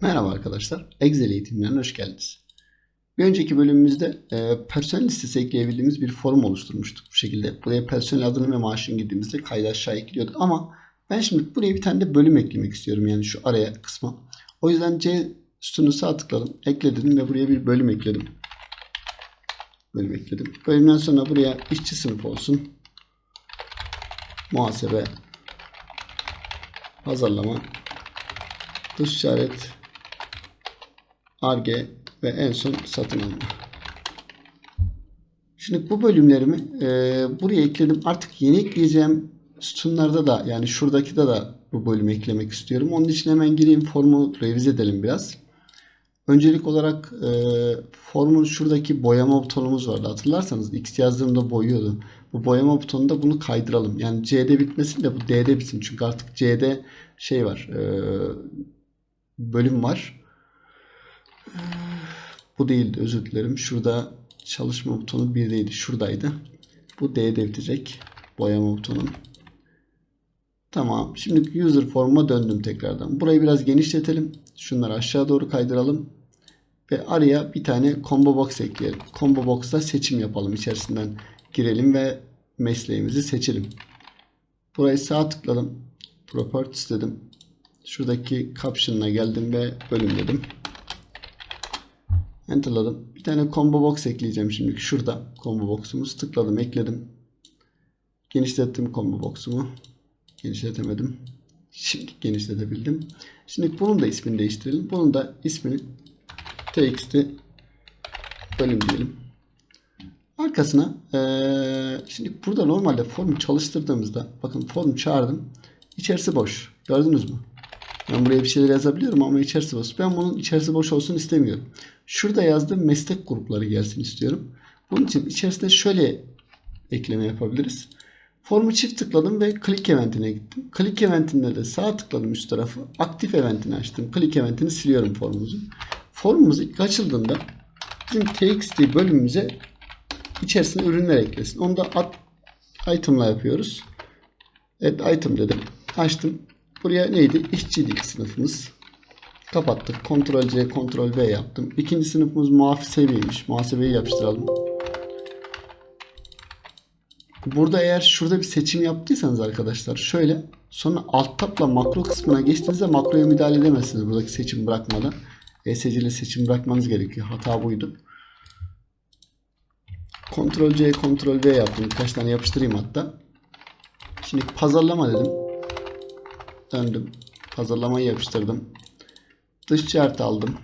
Merhaba arkadaşlar. Excel eğitimlerine hoş geldiniz. Bir önceki bölümümüzde e, personel listesi ekleyebildiğimiz bir forum oluşturmuştuk bu şekilde. Buraya personel adını ve maaşını girdiğimizde kaydı aşağı ekliyordu. Ama ben şimdi buraya bir tane de bölüm eklemek istiyorum. Yani şu araya kısma. O yüzden C sütununu sağ tıkladım. Ekle dedim ve buraya bir bölüm ekledim. Bölüm ekledim. Bölümden sonra buraya işçi sınıfı olsun. Muhasebe. Pazarlama. Dış işaret. Arge ve en son satın alma. Şimdi bu bölümlerimi e, buraya ekledim. Artık yeni ekleyeceğim sütunlarda da yani şuradaki de da bu bölümü eklemek istiyorum. Onun için hemen gireyim formu revize edelim biraz. Öncelik olarak e, formun şuradaki boyama butonumuz vardı. Hatırlarsanız X yazdığımda boyuyordu. Bu boyama butonunda bunu kaydıralım. Yani C'de bitmesin de bu D'de bitsin. Çünkü artık C'de şey var. E, bölüm var. Bu değildi özür dilerim. Şurada çalışma butonu 1'deydi. Şuradaydı. Bu D'de bitecek. Boyama butonu. Tamam. Şimdi user form'a döndüm tekrardan. Burayı biraz genişletelim. Şunları aşağı doğru kaydıralım. Ve araya bir tane combo box ekleyelim. Combo box'ta seçim yapalım. İçerisinden girelim ve mesleğimizi seçelim. Burayı sağ tıkladım. Properties dedim. Şuradaki caption'ına geldim ve bölüm dedim. Enter'ladım. Bir tane combo box ekleyeceğim şimdi. Şurada combo box'umuz. Tıkladım, ekledim. Genişlettim combo box'umu. Genişletemedim. Şimdi genişletebildim. Şimdi bunun da ismini değiştirelim. Bunun da ismini txt bölüm diyelim. Arkasına eee, şimdi burada normalde formu çalıştırdığımızda bakın formu çağırdım. İçerisi boş. Gördünüz mü? Ben buraya bir şeyler yazabiliyorum ama içerisi boş. Ben bunun içerisi boş olsun istemiyorum. Şurada yazdığım meslek grupları gelsin istiyorum. Bunun için içerisinde şöyle ekleme yapabiliriz. Formu çift tıkladım ve click eventine gittim. Click eventinde de sağ tıkladım üst tarafı. Aktif eventini açtım. Click eventini siliyorum formumuzun. Formumuz ilk açıldığında bizim txt bölümümüze içerisine ürünler eklesin. Onu da at, item'la yapıyoruz. Evet item dedim. Açtım. Buraya neydi? İşçilik sınıfımız. Kapattık. Ctrl C, Ctrl V yaptım. İkinci sınıfımız muhasebeymiş. Muhasebeyi yapıştıralım. Burada eğer şurada bir seçim yaptıysanız arkadaşlar şöyle sonra alt tabla makro kısmına geçtiğinizde makroya müdahale edemezsiniz buradaki seçim bırakmadan. ESC ile seçim bırakmanız gerekiyor. Hata buydu. Ctrl C, Ctrl V yaptım. Birkaç tane yapıştırayım hatta. Şimdi pazarlama dedim. Döndüm. Pazarlamayı yapıştırdım. Dış chart aldım.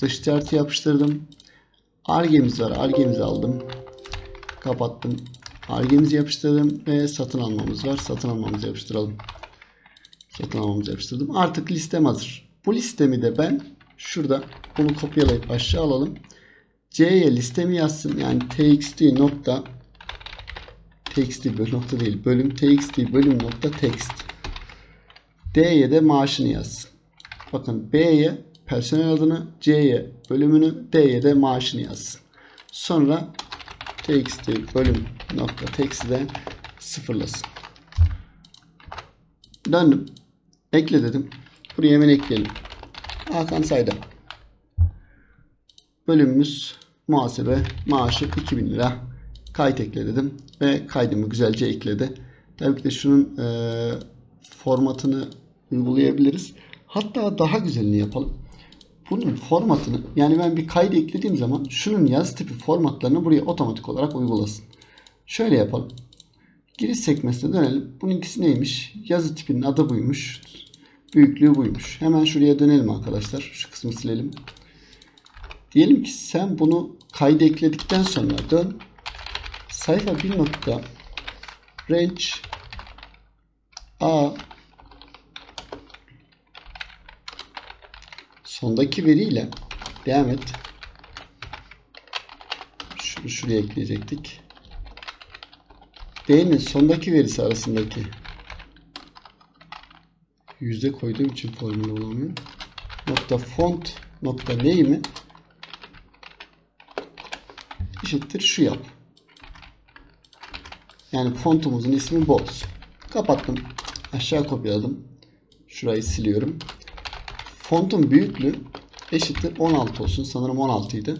Dış chart'ı yapıştırdım. Arge'miz var. Arge'mizi aldım. Kapattım. Arge'mizi yapıştırdım ve satın almamız var. Satın almamızı yapıştıralım. Satın almamızı yapıştırdım. Artık listem hazır. Bu listemi de ben şurada bunu kopyalayıp aşağı alalım. C'ye listemi yazsın. Yani txt nokta txt nokta değil. Bölüm txt bölüm nokta text. D'ye de maaşını yazsın. Bakın B'ye personel adını, C'ye bölümünü, D'ye de maaşını yazsın. Sonra txt bölüm nokta text'i de sıfırlasın. Döndüm. Ekle dedim. Buraya hemen ekleyelim. Hakan Saydam. Bölümümüz muhasebe maaşı 2000 lira. Kayıt ekle dedim. Ve kaydımı güzelce ekledi. Tabii ki de şunun e, formatını uygulayabiliriz. Hatta daha güzelini yapalım. Bunun formatını yani ben bir kaydı eklediğim zaman şunun yazı tipi formatlarını buraya otomatik olarak uygulasın. Şöyle yapalım. Giriş sekmesine dönelim. Bununkisi neymiş? Yazı tipinin adı buymuş. Büyüklüğü buymuş. Hemen şuraya dönelim arkadaşlar. Şu kısmı silelim. Diyelim ki sen bunu kaydı ekledikten sonra dön. Sayfa 1 nokta range a sondaki veriyle devam et. Şunu şuraya ekleyecektik. D'nin sondaki verisi arasındaki yüzde koyduğum için formül olamıyor. Nokta font nokta name'i eşittir şu yap. Yani fontumuzun ismi bu olsun. Kapattım. Aşağı kopyaladım. Şurayı siliyorum. Fontun büyüklüğü eşittir 16 olsun. Sanırım 16 idi.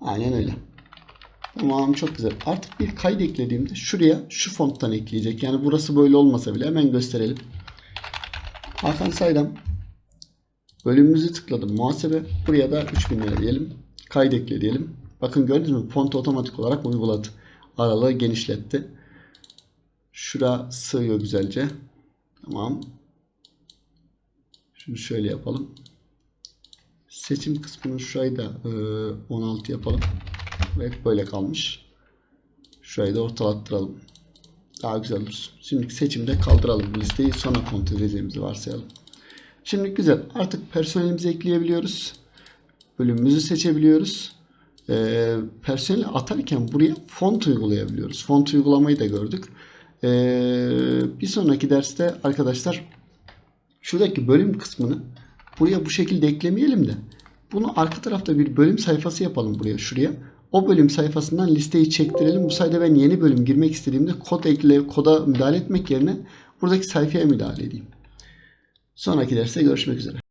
Aynen öyle. Tamam çok güzel. Artık bir kayıt eklediğimde şuraya şu fonttan ekleyecek. Yani burası böyle olmasa bile hemen gösterelim. Hakan Saydam. Bölümümüzü tıkladım. Muhasebe. Buraya da 3000 lira diyelim. Kayıt ekle diyelim. Bakın gördünüz mü? Font otomatik olarak uyguladı. Aralığı genişletti. Şura sığıyor güzelce. Tamam. Şunu şöyle yapalım. Seçim kısmını şurayı da e, 16 yapalım. Evet böyle kalmış. Şurayı da ortalattıralım. Daha güzel olursun. Şimdi seçimde kaldıralım bu listeyi. Sonra kontrol edeceğimizi varsayalım. Şimdi güzel. Artık personelimizi ekleyebiliyoruz. Bölümümüzü seçebiliyoruz. Ee, personeli atarken buraya font uygulayabiliyoruz. Font uygulamayı da gördük. Ee, bir sonraki derste arkadaşlar şuradaki bölüm kısmını buraya bu şekilde eklemeyelim de bunu arka tarafta bir bölüm sayfası yapalım buraya şuraya. O bölüm sayfasından listeyi çektirelim. Bu sayede ben yeni bölüm girmek istediğimde kod ekle, koda müdahale etmek yerine buradaki sayfaya müdahale edeyim. Sonraki derste görüşmek üzere.